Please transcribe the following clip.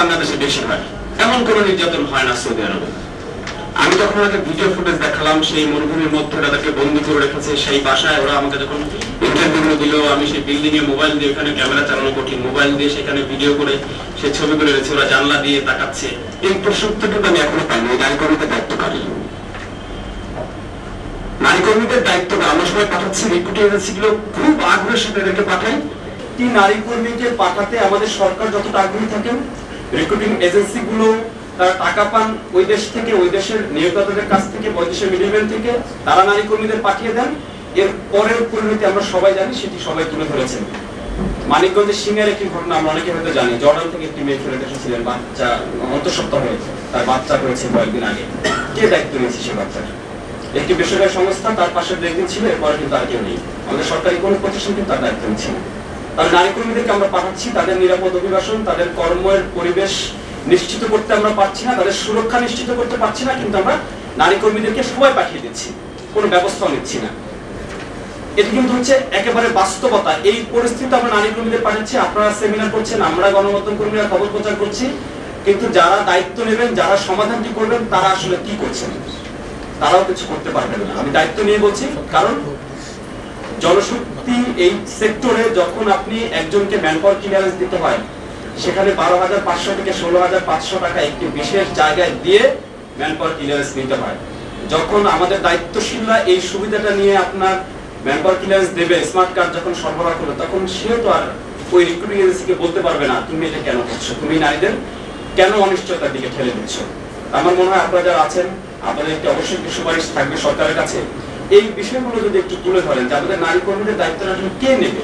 বাংলাদেশে বেশি হয়। এমন কোনো নির্যাতন হয় না সৌদি আরবে। আমি তখন ওনাকে ভিডিও ফুটেজ দেখালাম, সেই মরুভূমির মধ্যে তাদেরকে বন্দি করে রেখেছে, সেই বাসায় ওরা আমাকে যখন ইন্টারভিউ দিল, আমি সেই বিল্ডিং এ মোবাইল দিয়ে ওখানে ক্যামেরা চালানো কঠিন। মোবাইল দিয়ে সেখানে ভিডিও করে সে ছবি করে রেখেছে, ওরা জানলা দিয়ে তাকাচ্ছে। এই প্রসূত্রটুকু আমি এখনও পাইনি, ওই নারী কর্মীদের দায়িত্বকারী নারী কর্মীদের দায়িত্ব আমরা সবাই পাঠাচ্ছি রিক্রুটিং এজেন্সি গুলো খুব আগ্রহের সাথে এদেরকে পাঠাই। একটি নারী কর্মীকে পাঠাতে আমাদের সরকার যতটা আগ্রহী থাকেন রিক্রুটিং এজেন্সি গুলো তারা টাকা পান ওই দেশ থেকে, ওই দেশের নিয়োগদাতাদের কাছ থেকে বৈদেশিক মিডিলম্যান থেকে, তারা নারী কর্মীদের পাঠিয়ে দেন। এর পরের পরিণতি আমরা সবাই জানি, সেটি সবাই তুলে ধরেছেন। মানিকগঞ্জের সিংহের একটি ঘটনা আমরা অনেকে হয়তো জানি। জর্ডান থেকে একটি মেয়ে ফেরত এসেছিলেন বাচ্চা অন্তঃসপ্তাহ হয়েছে তার বাচ্চা হয়েছে কয়েকদিন আগে। কে দায়িত্ব নিয়েছে সে বাচ্চার? একটি বেসরকারি সংস্থা, তার পাশে দু একদিন ছিল, এরপরে কিন্তু আর কেউ নেই। আমাদের সরকারি কোনো প্রতিষ্ঠান কিন্তু তার দায়িত্ব নিচ্ছে নারী কর্মীদেরকে আমরা পাঠাচ্ছি, তাদের নিরাপদ অভিবাসন, তাদের কর্মের পরিবেশ নিশ্চিত করতে আমরা না, তাদের সুরক্ষা নিশ্চিত করতে না, কিন্তু আমরা নারী কর্মীদেরকে সবাই পাঠিয়ে দিচ্ছি, কোনো ব্যবস্থা নিচ্ছি না। এটি কিন্তু হচ্ছে একেবারে বাস্তবতা। এই পরিস্থিতি আমরা নারী কর্মীদের পাঠাচ্ছি, আপনারা সেমিনার করছেন, আমরা গণমাধ্যম কর্মীরা খবর প্রচার করছি, কিন্তু যারা দায়িত্ব নেবেন, যারা সমাধানটি করবেন, তারা আসলে কি করছেন? তারাও কিছু করতে পারবেন না। আমি দায়িত্ব নিয়ে বলছি, কারণ জনশক্তি এই সেক্টরে যখন আপনি একজনকে ম্যানপাওয়ার ক্লিয়ারেন্স দিতে হয়, সেখানে বারো হাজার পাঁচশো থেকে ষোলো হাজার পাঁচশো টাকা একটি বিশেষ জায়গায় দিয়ে ম্যানপাওয়ার ক্লিয়ারেন্স নিতে হয়। যখন আমাদের দায়িত্বশীলরা এই সুবিধাটা নিয়ে আপনার ম্যানপাওয়ার ক্লিয়ারেন্স দেবে, স্মার্ট কার্ড যখন সরবরাহ করবে, তখন সেও তো আর ওই রিক্রুটিং এজেন্সিকে বলতে পারবে না, তুমি এটা কেন করছ? তুমি নারীদের কেন অনিশ্চয়তার দিকে ঠেলে দিচ্ছ? আমার মনে হয় আপনারা যারা আছেন আপনাদের একটি অবশ্যই সুপারিশ থাকবে সরকারের কাছে। এই বিষয়গুলো যদি একটু তুলে ধরেন যে আমাদের নারী কর্মীদের দায়িত্বটা কে নেবে?